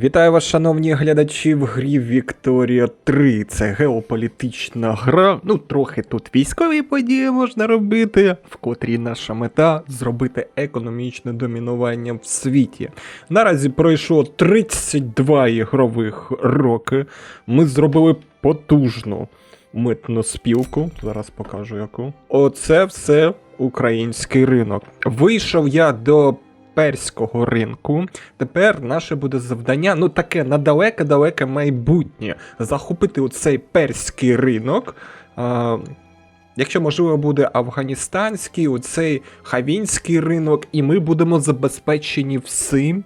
Вітаю вас, шановні глядачі в грі Вікторія 3. Це геополітична гра. Ну, трохи тут військові події можна робити, в котрій наша мета зробити економічне домінування в світі. Наразі пройшло 32 ігрових роки. Ми зробили потужну митну спілку. Зараз покажу яку. Оце все український ринок. Вийшов я до перського ринку. Тепер наше буде завдання, ну таке на далеке-далеке майбутнє. Захопити оцей перський ринок. А, Якщо можливо буде афганістанський, оцей хавінський ринок, і ми будемо забезпечені всім,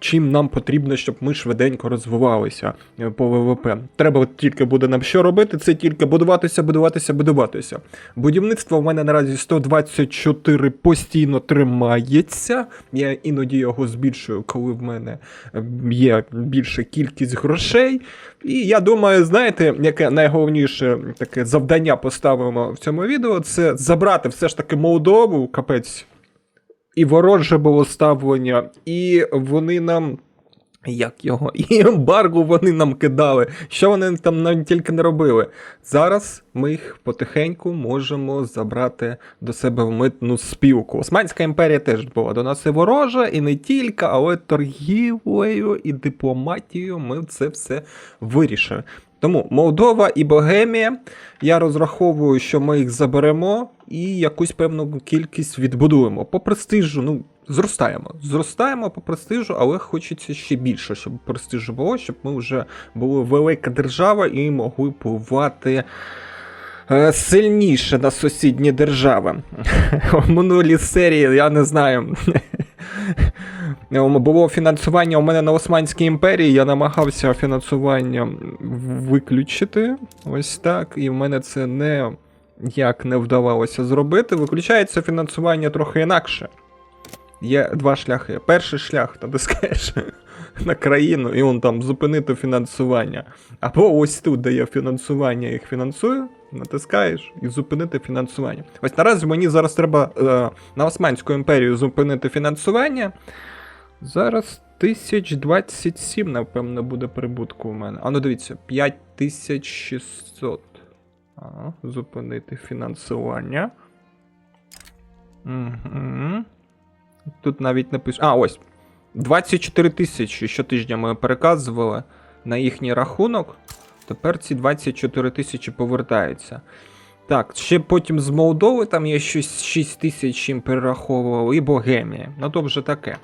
чим нам потрібно, щоб ми швиденько розвивалися е, по ВВП. Треба тільки буде нам що робити, це тільки будуватися, будуватися, будуватися. Будівництво в мене наразі 124 постійно тримається. Я іноді його збільшую, коли в мене е, є більша кількість грошей. І я думаю, знаєте, яке найголовніше таке завдання поставимо в цьому відео, це забрати все ж таки Молдову, капець. І вороже було ставлення, і вони нам. Як його? І ембарго вони нам кидали. Що вони там нам тільки не робили. Зараз ми їх потихеньку можемо забрати до себе в митну спілку. Османська імперія теж була до нас і ворожа, і не тільки, але торгівлею і дипломатією ми це все вирішили. Тому Молдова і Богемія. Я розраховую, що ми їх заберемо і якусь певну кількість відбудуємо. По престижу, ну, зростаємо. Зростаємо по престижу, але хочеться ще більше, щоб престижу було, щоб ми вже були велика держава і могли впливати е, сильніше на сусідні держави. У минулій серії, я не знаю. Було фінансування у мене на Османській імперії, я намагався фінансування виключити. Ось так. І в мене це не як не вдавалося зробити. Виключається фінансування трохи інакше. Є два шляхи. Перший шлях, натискаєш на країну, і он там зупинити фінансування. Або ось тут, де є фінансування, їх фінансую, натискаєш і зупинити фінансування. Ось наразі мені зараз треба е, на Османську імперію зупинити фінансування. Зараз 1027, напевно, буде прибутку у мене. А ну дивіться, 5600. Ага, зупинити фінансування. Угу. Тут навіть написано. А, ось. 24 тисячі щотижня ми переказували на їхній рахунок. Тепер ці 24 тисячі повертаються. Так, ще потім з Молдови там є щось 6 тисяч їм перераховували, і Богемія. Ну то вже таке.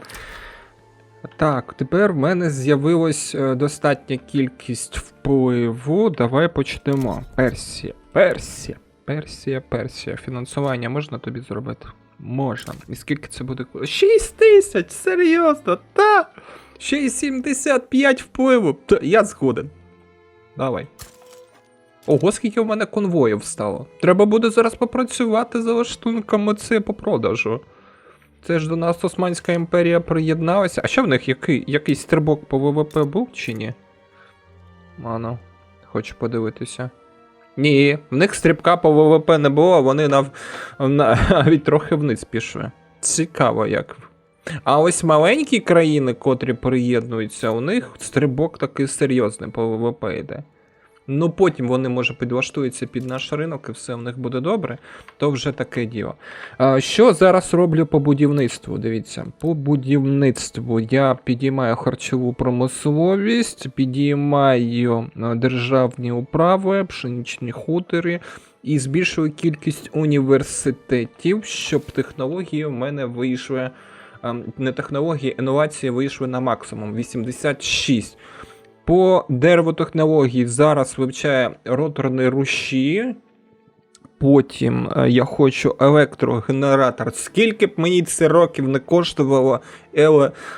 Так, тепер в мене з'явилась е, достатня кількість впливу. Давай почнемо. Персія. Персія. Персія, Персія. Фінансування можна тобі зробити? Можна. І скільки це буде? 6 тисяч! Серйозно, та! Ще й 75 впливу. Та, я згоден. Давай. Ого, скільки в мене конвоїв стало. Треба буде зараз попрацювати за лаштунками це по продажу. Це ж до нас Османська імперія приєдналася. А що в них який, якийсь стрибок по ВВП був чи ні? Ано, хочу подивитися. Ні, в них стрибка по ВВП не було, вони нав... навіть трохи вниз пішли. Цікаво як. А ось маленькі країни, котрі приєднуються, у них стрибок такий серйозний по ВВП йде. Ну потім вони, може, підлаштуються під наш ринок і все в них буде добре, то вже таке діло. Що зараз роблю по будівництву? Дивіться, по будівництву я підіймаю харчову промисловість, підіймаю державні управи, пшеничні хутори і збільшую кількість університетів, щоб технології в мене вийшли. Не технології, інновації вийшли на максимум 86. По деревотехнології зараз вивчає роторні руші. Потім е, я хочу електрогенератор. Скільки б мені це років не коштувало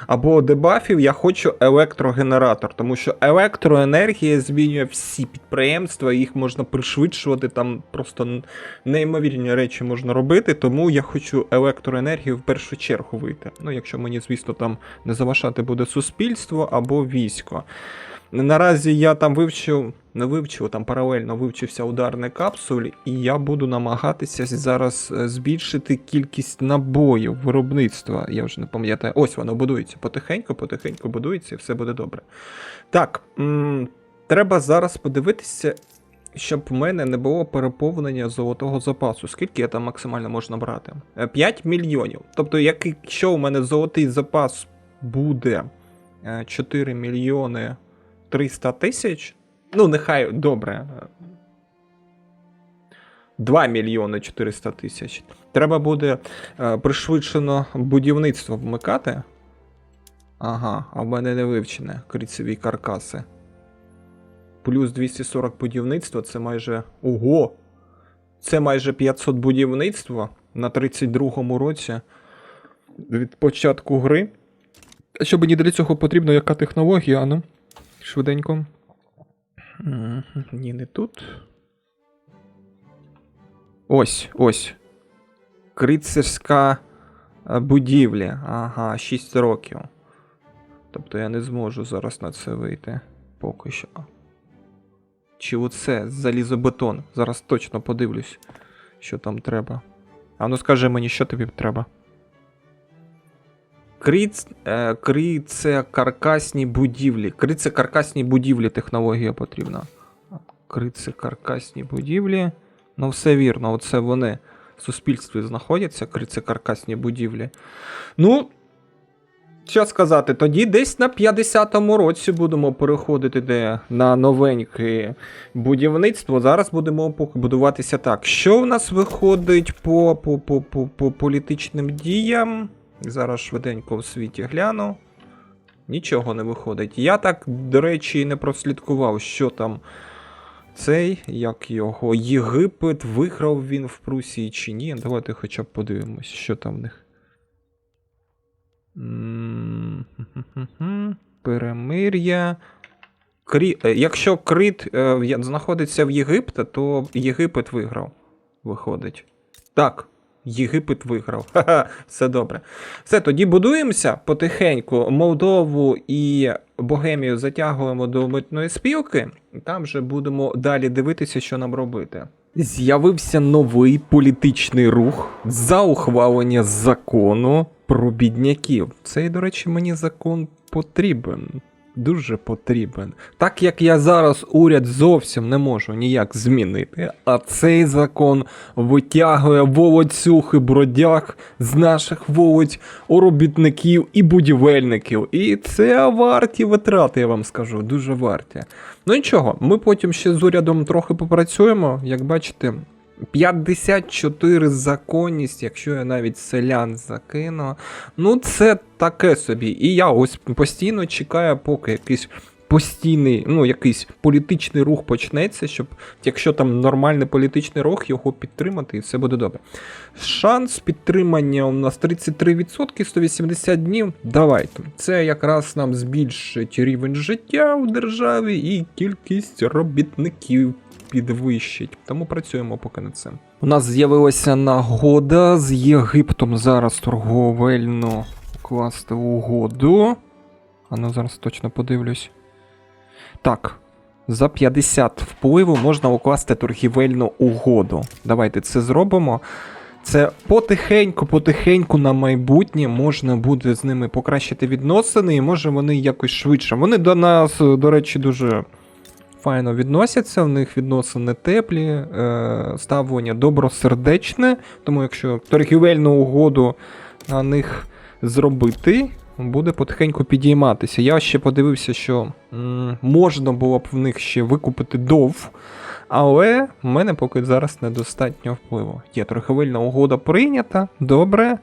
або дебафів, я хочу електрогенератор, тому що електроенергія змінює всі підприємства, їх можна пришвидшувати, там просто неймовірні речі можна робити. Тому я хочу електроенергію в першу чергу вийти. Ну, якщо мені, звісно, там не заважати буде суспільство або військо. Наразі я там вивчив не вивчив, там паралельно вивчився ударний капсуль, і я буду намагатися зараз е, збільшити кількість набоїв виробництва. Я вже не пам'ятаю. Ось воно будується. Потихеньку, потихеньку будується, і все буде добре. Так, м- треба зараз подивитися, щоб в мене не було переповнення золотого запасу. Скільки я там максимально можна брати? Е, 5 мільйонів. Тобто, якщо у мене золотий запас буде е, 4 мільйони 300 тисяч, ну нехай добре. е, 2 мільйони 400 тисяч. Треба буде е, пришвидшено будівництво вмикати. Ага, а в мене не вивчене крицеві каркаси. Плюс 240 будівництва це майже. Ого! Це майже 500 будівництва на 32-му році від початку гри. А що мені для цього потрібно, яка технологія, ну? Швиденько. Ні, не тут. Ось, ось. Крицерська е, будівля. Ага, 6 років. Тобто я не зможу зараз на це вийти. Поки що. Чи оце залізобетон? Зараз точно подивлюсь, що там треба. А ну скажи мені, що тобі треба. Кріц, е, крице каркасні будівлі. Крице каркасні будівлі технологія потрібна. Крице каркасні будівлі. Ну, все вірно, оце вони в суспільстві знаходяться, крице каркасні будівлі. Ну, що сказати, тоді десь на 50-му році будемо переходити де на новеньке будівництво. Зараз будемо будуватися так. Що в нас виходить по, по, по, по, по політичним діям? Зараз швиденько в світі гляну. Нічого не виходить. Я так, до речі, не прослідкував, що там цей, як його, Єгипет, виграв він в Прусії чи ні. Давайте хоча б подивимось, що там в них. Перемир'я. Крі... е, Якщо Крит е, знаходиться в Єгипті, то Єгипет виграв. Виходить. Так, Єгипет виграв. Ха-ха, все добре. Все, тоді будуємося потихеньку. Молдову і Богемію затягуємо до митної спілки. Там вже будемо далі дивитися, що нам робити. З'явився новий політичний рух за ухвалення закону про бідняків. Цей, до речі, мені закон потрібен. Дуже потрібен. Так як я зараз уряд зовсім не можу ніяк змінити, а цей закон витягує волоцюг і бродяг з наших володь у робітників і будівельників. І це варті витрати, я вам скажу, дуже варті. Ну нічого, ми потім ще з урядом трохи попрацюємо. Як бачите, 54 законність, якщо я навіть селян закину. Ну, це таке собі. І я ось постійно чекаю, поки якийсь постійний, ну, якийсь політичний рух почнеться, щоб, якщо там нормальний політичний рух, його підтримати, і все буде добре. Шанс підтримання у нас 33%, 180 днів. Давайте. Це якраз нам збільшить рівень життя у державі і кількість робітників підвищить. Тому працюємо поки над цим. У нас з'явилася нагода з Єгиптом зараз торговельно укласти угоду. А ну зараз точно подивлюсь. Так. За 50 впливу можна укласти торгівельну угоду. Давайте це зробимо. Це потихеньку, потихеньку на майбутнє можна буде з ними покращити відносини, і може вони якось швидше. Вони до нас, до речі, дуже файно відносяться, в них відносини теплі, е, ставлення добросердечне. Тому якщо торгівельну угоду на них зробити, буде потихеньку підійматися. Я ще подивився, що м, можна було б в них ще викупити дов. Але в мене поки зараз недостатньо впливу. Є торговельна угода прийнята, добре.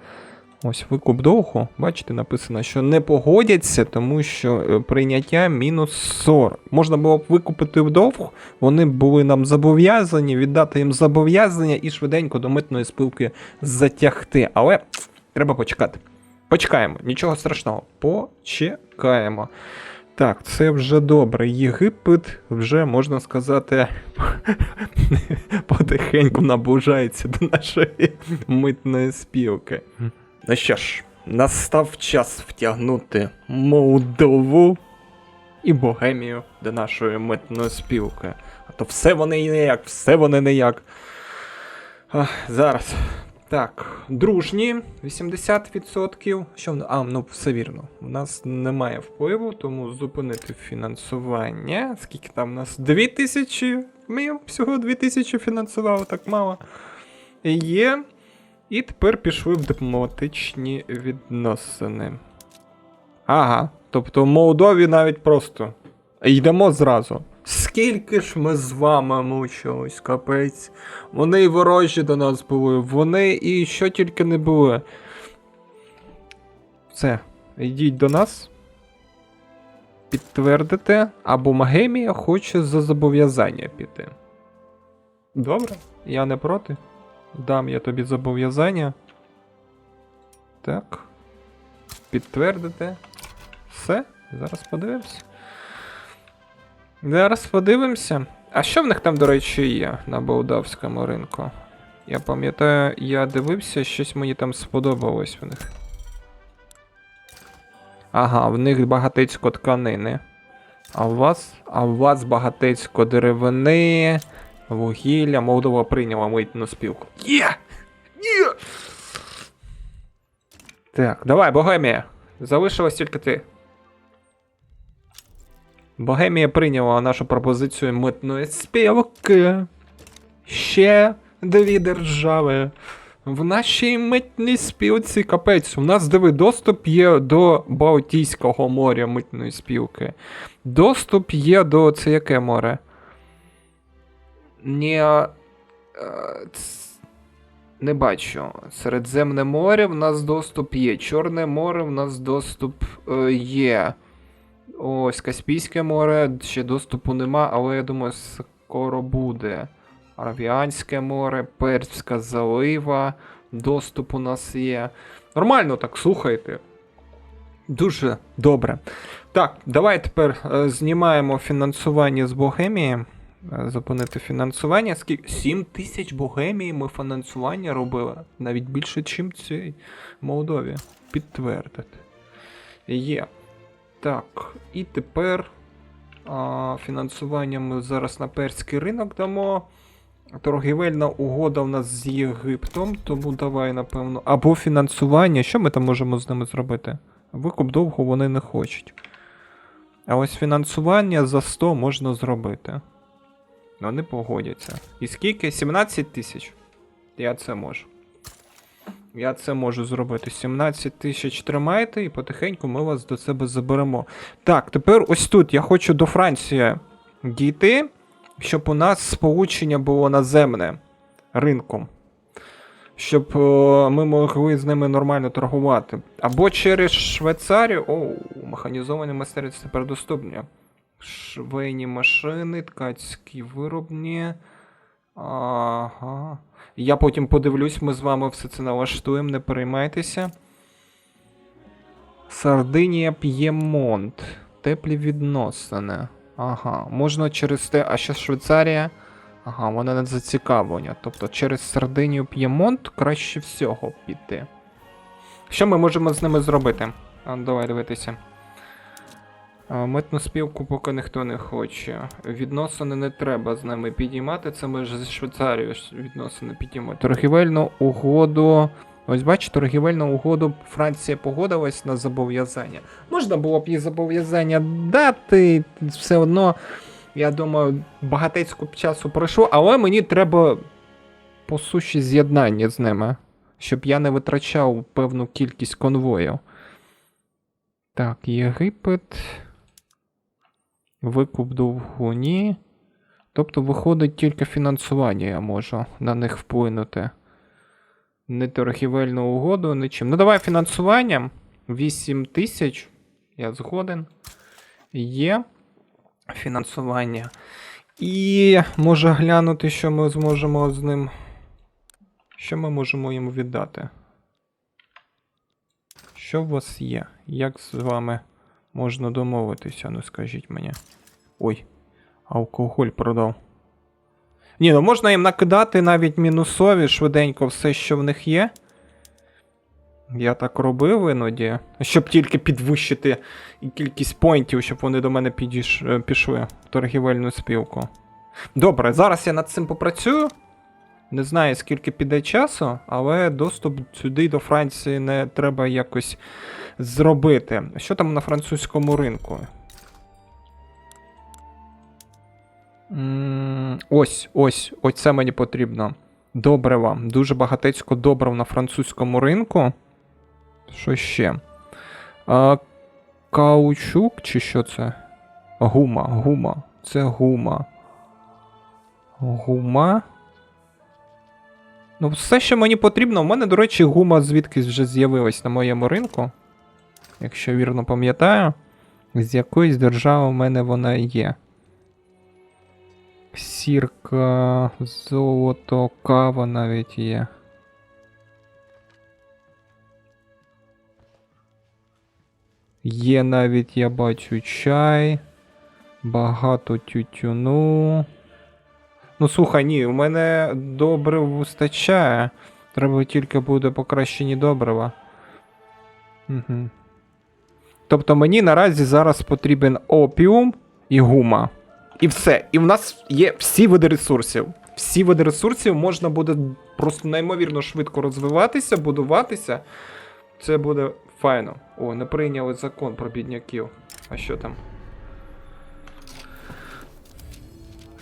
Ось викуп довгу. Бачите, написано, що не погодяться, тому що е, прийняття мінус 40. Можна було б викупити вдовг, вони були нам зобов'язані, віддати їм зобов'язання і швиденько до митної спілки затягти. Але треба почекати. Почекаємо, нічого страшного. Почекаємо. Так, це вже добре. Єгипет вже можна сказати потихеньку наближається до нашої митної спілки. Ну що ж, настав час втягнути Молдову. і Богемію до нашої митної спілки. А то все вони і ніяк, все вони ніяк. Ах, зараз. Так, дружні 80%. Що А, ну все вірно. У нас немає впливу, тому зупинити фінансування. Скільки там у нас? 2000? Ми всього 2000 фінансували, так мало. Є. І тепер пішли в дипломатичні відносини. Ага. Тобто в Молдові навіть просто. Йдемо зразу. Скільки ж ми з вами мучились, капець. Вони і ворожі до нас були, вони і що тільки не були. Все, йдіть до нас. Підтвердите, або Магемія хоче за зобов'язання піти. Добре, я не проти. Дам я тобі зобов'язання. Так. Підтвердите. Все, зараз подивимося. Зараз подивимося. А що в них там, до речі, є на болдавському ринку? Я пам'ятаю, я дивився, щось мені там сподобалось в них. Ага, в них багатецько тканини. А у вас? А у вас багатецько деревини, вугілля, Молдова прийняла митну спілку. Є! Є! Так, давай, Богемія. Залишилось тільки ти. Богемія прийняла нашу пропозицію митної спілки. Ще дві держави. В нашій митній спілці капець. У нас диви, доступ є до Балтійського моря митної спілки. Доступ є до це яке море? Ні. е, Не бачу. Середземне море в нас доступ є. Чорне море в нас доступ е, є. Ось Каспійське море, ще доступу нема, але я думаю, скоро буде. Аравіанське море, Перська залива, доступ у нас є. Нормально так, слухайте. Дуже добре. Так, давай тепер е, знімаємо фінансування з Богемії. Е, Зупинити фінансування. Скільки? 7 тисяч Богемії ми фінансування робили. Навіть більше, ніж цій Молдові. Підтвердити. Є. Так, і тепер а, фінансування ми зараз на перський ринок дамо. Торгівельна угода в нас з Єгиптом, тому давай, напевно. Або фінансування. Що ми там можемо з ними зробити? Викуп довго вони не хочуть. А ось фінансування за 100 можна зробити. Вони погодяться. І скільки? 17 тисяч. Я це можу. Я це можу зробити. 17 тисяч тримайте, і потихеньку ми вас до себе заберемо. Так, тепер ось тут я хочу до Франції дійти, щоб у нас сполучення було наземне ринком. Щоб е, ми могли з ними нормально торгувати. Або через Швейцарію. Оу, механізовані майстерці тепер доступні. Швейні машини, ткацькі виробні. Ага. Я потім подивлюсь, ми з вами все це налаштуємо, не переймайтеся. Сардинія П'ємонт. Теплі відносини. Ага, можна через те. А ще Швейцарія. Ага, вона не зацікавлення. Тобто через Сардинію П'ємонт краще всього піти. Що ми можемо з ними зробити? Давай дивитися. Митну спілку поки ніхто не хоче. Відносини не треба з ними підіймати. Це ми ж зі Швейцарією відносини підіймати. Торгівельну угоду. Ось бачиш, торгівельну угоду Франція погодилась на зобов'язання. Можна було б їй зобов'язання дати, все одно, я думаю, багатецьку часу пройшло, але мені треба по суші з'єднання з ними, щоб я не витрачав певну кількість конвоїв. Так, Єгипет. Викуп довгу ні. Тобто виходить тільки фінансування я можу на них вплинути. Не торгівельну угоду, нічим. Ну давай фінансування. 8 тисяч. Я згоден. Є фінансування. І може глянути, що ми зможемо з ним. Що ми можемо йому віддати? Що у вас є? Як з вами можна домовитися? Ну скажіть мені. Ой, алкоголь продав. Ні, ну можна їм накидати навіть мінусові швиденько все, що в них є. Я так робив іноді, щоб тільки підвищити кількість поінтів, щоб вони до мене підійш... е, пішли в торгівельну спілку. Добре, зараз я над цим попрацюю. Не знаю, скільки піде часу, але доступ сюди до Франції не треба якось зробити. Що там на французькому ринку? Ось, ось, ось це мені потрібно. Добрива. Дуже багатецько добрив на французькому ринку. Що ще? А, каучук, чи що це? Гума, гума. Це гума. Гума. Ну, все, що мені потрібно. У мене, до речі, гума звідкись вже з'явилась на моєму ринку. Якщо вірно пам'ятаю, з якоїсь держави в мене вона є. Сірка, золото, кава навіть є. Є навіть, я бачу, чай, багато тютюну. Ну, слухай, ні, у мене добре вистачає. Треба тільки буде покращені добрива. Угу. Тобто мені наразі зараз потрібен опіум і гума. І все. І в нас є всі види ресурсів. Всі види ресурсів можна буде просто неймовірно швидко розвиватися, будуватися. Це буде файно. О, не прийняли закон про бідняків. А що там?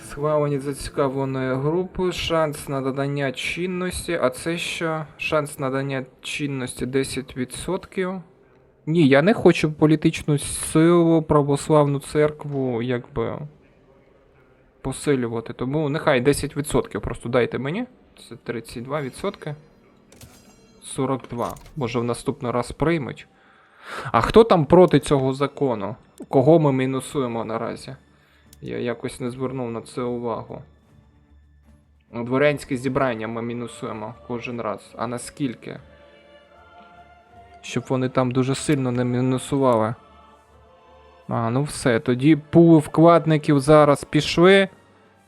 Схвалені зацікавленої групи, шанс на додання чинності. А це що? Шанс надання чинності 10%. Ні, я не хочу політичну силу, православну церкву, якби посилювати. Тому нехай 10% просто дайте мені. Це 32%. 42. Може в наступний раз приймуть. А хто там проти цього закону? Кого ми мінусуємо наразі? Я якось не звернув на це увагу. Дворянське зібрання ми мінусуємо кожен раз. А наскільки? Щоб вони там дуже сильно не мінусували. А, ну все. Тоді пули вкладників зараз пішли.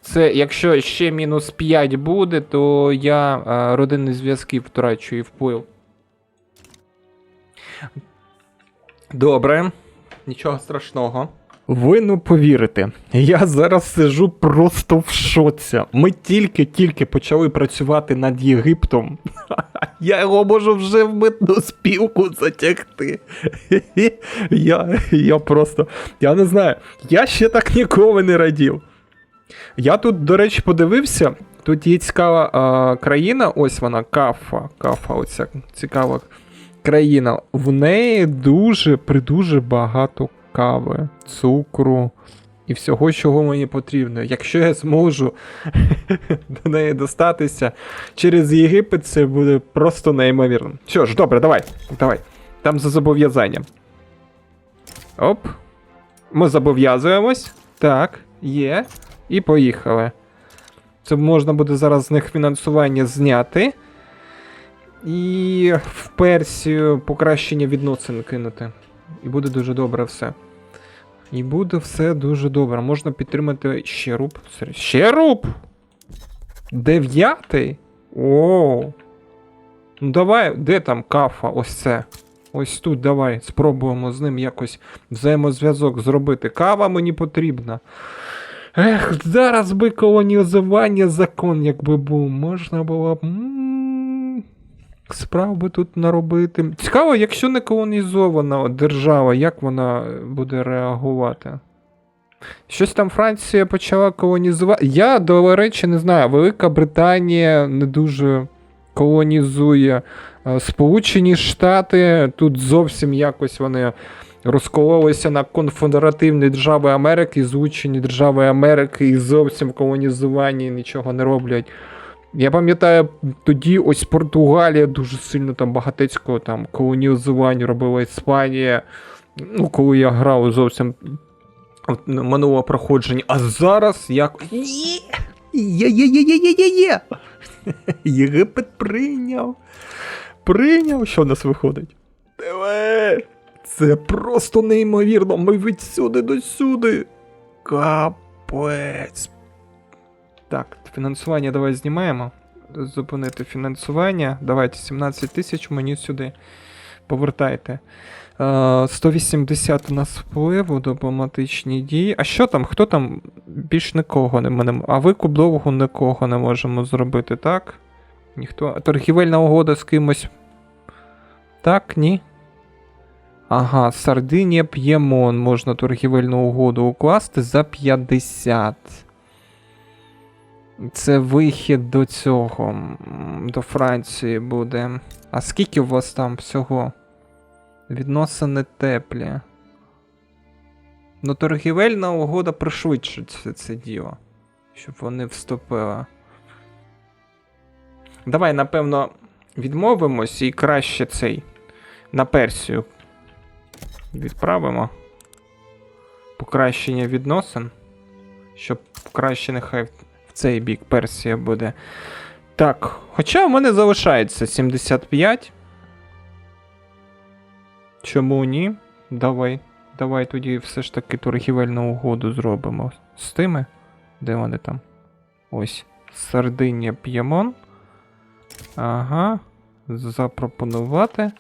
Це якщо ще мінус 5 буде, то я а, родинні зв'язки втрачу і вплив. Добре, нічого страшного. Ви не повірите, я зараз сижу просто в шоці. Ми тільки-тільки почали працювати над Єгиптом. Я його можу вже в митну спілку затягти. Я, я просто. Я не знаю. Я ще так ніколи не радів. Я тут, до речі, подивився. Тут є цікава а, країна, ось вона, Кафа. Кафа, оця цікава країна. В неї дуже придуже багато кави, цукру і всього, чого мені потрібно. Якщо я зможу до неї достатися через Єгипет, це буде просто неймовірно. Що ж, добре, давай. Давай. Там за зобов'язання. Оп. Ми зобов'язуємось. Так, є. І поїхали. Це можна буде зараз з них фінансування зняти. І в Персію покращення відносин кинути. І буде дуже добре все. І буде все дуже добре. Можна підтримати ще руб. Дев'ятий? О. Ну давай, де там кафа? Ось це. Ось тут давай спробуємо з ним якось взаємозв'язок зробити. Кава мені потрібна. Ех, зараз би колонізування закон, якби був. Можна було б. Справ би тут наробити. Цікаво, якщо не колонізована держава, як вона буде реагувати? Щось там Франція почала колонізувати. Я, до речі, не знаю, Велика Британія не дуже колонізує. Е, Сполучені Штати тут зовсім якось вони розкололися на конфедеративні держави Америки, Злучені Держави Америки і зовсім в колонізуванні нічого не роблять. Я пам'ятаю, тоді ось Португалія дуже сильно там багатецького там колонізування робила Іспанія. Ну, коли я грав зовсім от, минуле проходження. А зараз як. Є! Є, є, є, є, є, є, є! Єгипет прийняв. Прийняв, що в нас виходить? Це просто неймовірно. Ми від сюди до сюди. Капець. Так, фінансування давай знімаємо. Зупинити фінансування. Давайте 17 тисяч мені сюди. повертайте. Е, 180 у нас впливу, дипломатичні дії. А що там? Хто там? Більш нікого не мене. А викуп довго нікого не можемо зробити, так? Ніхто. Торгівельна угода з кимось. Так, ні. Ага, Сардинія П'ємон. Можна торгівельну угоду укласти за 50. Це вихід до цього. До Франції буде. А скільки у вас там всього? Відносини теплі. Ну, торгівельна угода пришвидшить це, це діло. Щоб вони вступили. Давай, напевно, відмовимось і краще цей на Персію відправимо. Покращення відносин. Щоб краще нехай цей бік Персія буде. Так, хоча в мене залишається 75. Чому ні? Давай. Давай тоді все ж таки торгівельну угоду зробимо з тими. Де вони там? Ось. Сардинія П'ємон. Ага. Запропонувати.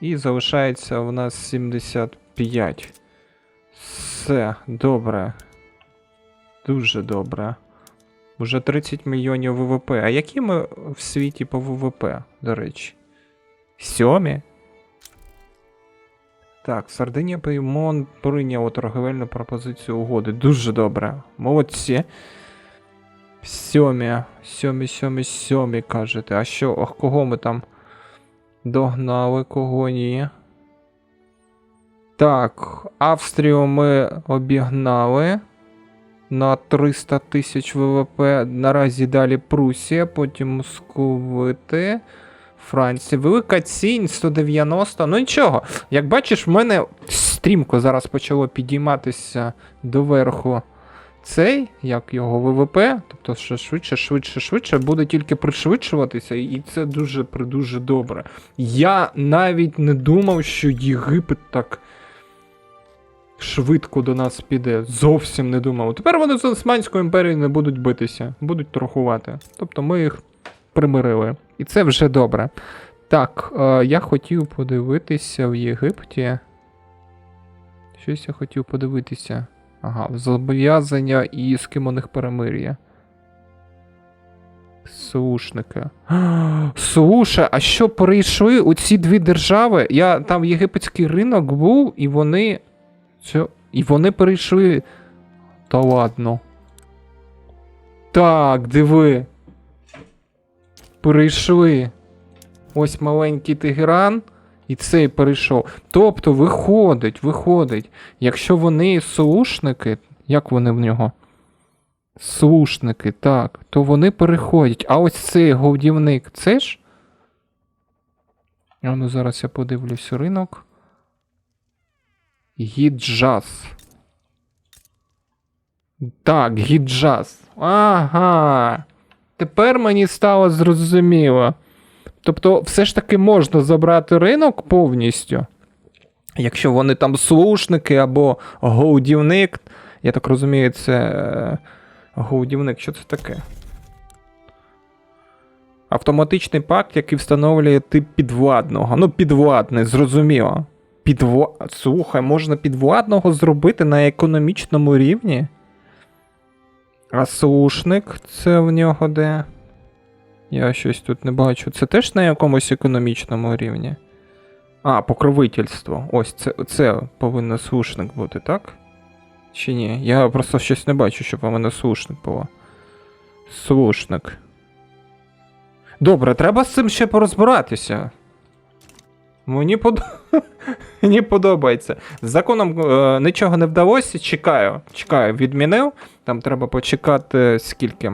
І залишається у нас 75. Все, добре. Дуже добре. Уже 30 мільйонів ВВП. А які ми в світі по ВВП, до речі? Сьомі? Так, Сардинія Пеймон прийняло торговельну пропозицію угоди. Дуже добре. Молодці. Сьомі, сьомі, сьомі, сьомі, кажете. А що, ох, кого ми там догнали, кого ні? Так, Австрію ми обігнали на 300 тисяч ВВП. Наразі далі Прусія, потім Московити. Франція. Велика цінь 190. Ну нічого. Як бачиш, в мене стрімко зараз почало підійматися доверху цей, як його ВВП. Тобто, що швидше, швидше, швидше буде тільки пришвидшуватися, і це дуже дуже добре. Я навіть не думав, що Єгипет так швидко до нас піде. Зовсім не думав. Тепер вони з Османською імперією не будуть битися, будуть торгувати. Тобто ми їх примирили. І це вже добре. Так, е, я хотів подивитися в Єгипті. Щось я хотів подивитися. Ага, зобов'язання і з ким у них перемир'я. Слушники. Слушай, а що перейшли у ці дві держави? Я там єгипетський ринок був, і вони. Це... І вони перейшли. Та ладно. Так, диви. Перейшли. Ось маленький Тегеран, і цей перейшов. Тобто, виходить, виходить. Якщо вони слушники, як вони в нього? Слушники, так, то вони переходять. А ось цей говдівник, це ж? А ну зараз я подивлюсь ринок. Гіджаз. Так, гіджаз. Ага. Тепер мені стало зрозуміло. Тобто, все ж таки можна забрати ринок повністю. Якщо вони там слушники або гоудівник. Я так розумію, це е, гоудівник. Що це таке? Автоматичний пакт, який встановлює тип підвладного. Ну, підвладний, зрозуміло. Підвла... Слухай, можна підвладного зробити на економічному рівні. А слушник це в нього де? Я щось тут не бачу. Це теж на якомусь економічному рівні. А, покровительство. Ось це це повинен слушник бути, так? Чи ні? Я просто щось не бачу, щоб у мене слушник було. Слушник. Добре, треба з цим ще порозбиратися. Мені, под... Мені подобається. З законом е, нічого не вдалося. Чекаю. Чекаю, відмінив. Там треба почекати скільки.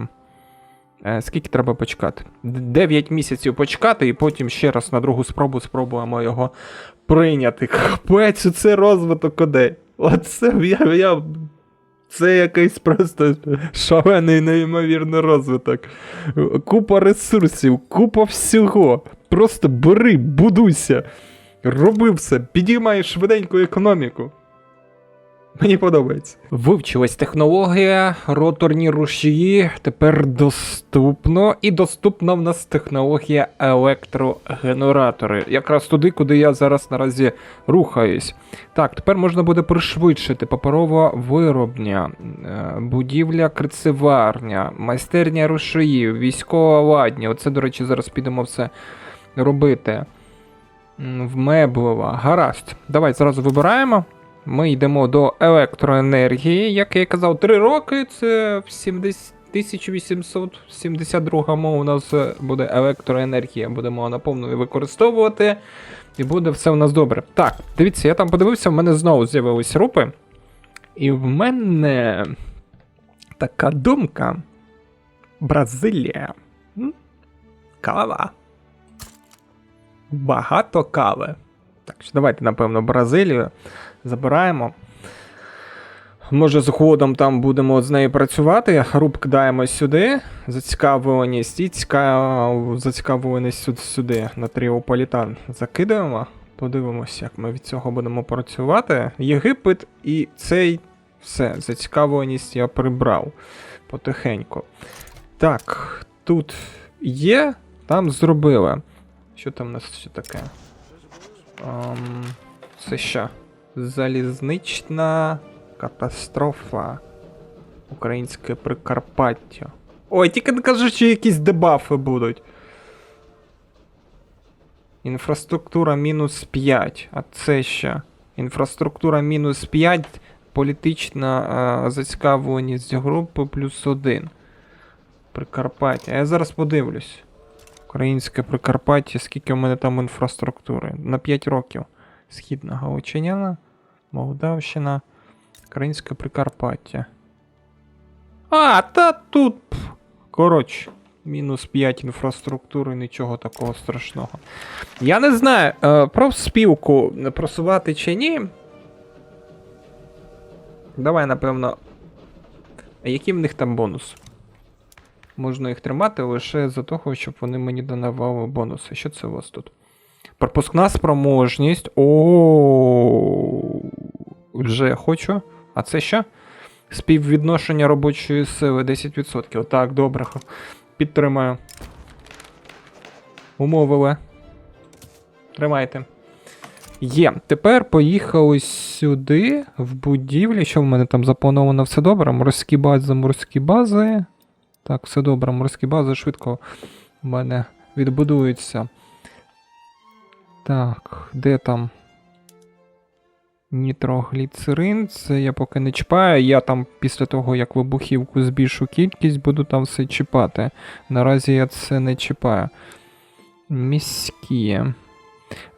Е, скільки треба почекати? 9 місяців почекати, і потім ще раз на другу спробу спробуємо його прийняти. Капець, це розвиток кодей. Оце я, я. Це якийсь просто шалений неймовірний розвиток. Купа ресурсів, купа всього. Просто бери, будуйся. Роби все, підіймай швиденьку економіку. Мені подобається. Вивчилась технологія, роторні рушії тепер доступно. І доступна в нас технологія електрогенератори. Якраз туди, куди я зараз наразі рухаюсь. Так, тепер можна буде пришвидшити паперова виробня, е, будівля крицеварня, майстерня рушіїв, військова ладня. Оце, до речі, зараз підемо все робити. В меблева. Гаразд. Давай зразу вибираємо. Ми йдемо до електроенергії. Як я і казав, 3 роки це в 70 1872 у нас е, буде електроенергія. Будемо наповну використовувати. І буде все у нас добре. Так, дивіться, я там подивився, в мене знову з'явились рупи. І в мене така думка. Бразилія. Кава. Багато кави. Так що давайте, напевно, Бразилію забираємо. Може, з ходом там будемо з нею працювати. Руб кидаємо сюди. Зацікавленість і ціка... зацікавленість сюди, на Тріополітан закидаємо. Подивимося, як ми від цього будемо працювати. Єгипет і цей все. Зацікавленість я прибрав потихеньку. Так, тут є, там зробили. Що там у нас ще таке? Ем, це що? Залізнична катастрофа. Українське Прикарпаття. Ой, тільки не кажи, що якісь дебафи будуть. Інфраструктура мінус 5. А це що? Інфраструктура мінус 5. Політична а, зацікавленість групи плюс 1. Прикарпаття. Я зараз подивлюсь. Українське Прикарпаття, скільки в мене там інфраструктури? На 5 років. Східна Галичиняна, Молдавщина, Українське Прикарпаття. А, та тут. Коротше, мінус 5 інфраструктури, нічого такого страшного. Я не знаю, е, про спілку просувати чи ні. Давай, напевно. А який в них там бонус? Можна їх тримати лише за того, щоб вони мені донавали бонуси. Що це у вас тут? Пропускна спроможність. О, вже хочу. А це що? Співвідношення робочої сили 10%. Так, добре. Підтримаю. Умовили. Тримайте. Є. Тепер поїхали сюди, в будівлі. Що в мене там заплановано все добре? Морські бази, морські бази. Так, все добре, морські бази швидко в мене відбудуються. Так, де там? Нітрогліцерин, це я поки не чіпаю. Я там після того, як вибухівку збільшу кількість, буду там все чіпати. Наразі я це не чіпаю. Міські.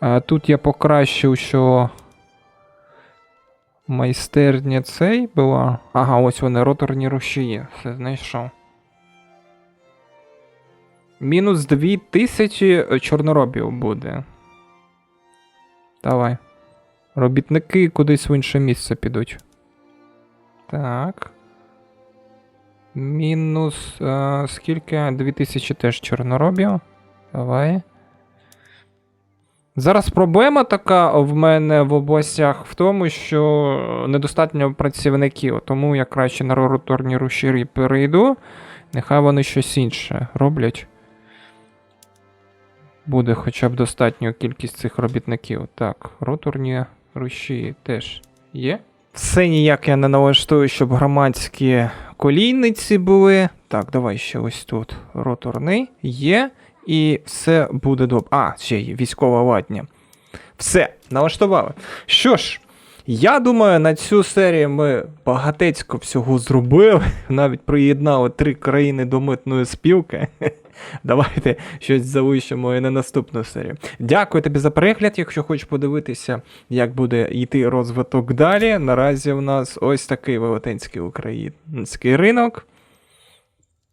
А, тут я покращив, що. Майстерня цей була. Ага, ось вони, роторні рушії. Все знайшов. Мінус 2000 чорноробів буде. Давай. Робітники кудись в інше місце підуть. Так. Мінус. Е, скільки? 2000 теж чорноробів. Давай. Зараз проблема така в мене в областях в тому, що недостатньо працівників, тому я краще на роторні рушірі перейду. Нехай вони щось інше роблять. Буде хоча б достатньо кількість цих робітників. Так, роторні руші теж є. Все ніяк я не налаштую, щоб громадські колійниці були. Так, давай ще ось тут роторний є. І все буде добре. А, ще є військова ладня. Все, налаштували. Що ж, я думаю, на цю серію ми багатецько всього зробили. Навіть приєднали три країни до митної спілки. Давайте щось залишимо і на наступну серію. Дякую тобі за перегляд. Якщо хочеш подивитися, як буде йти розвиток далі. Наразі в нас ось такий велетенський український ринок.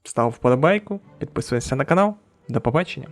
Став вподобайку, підписуйся на канал. До побачення.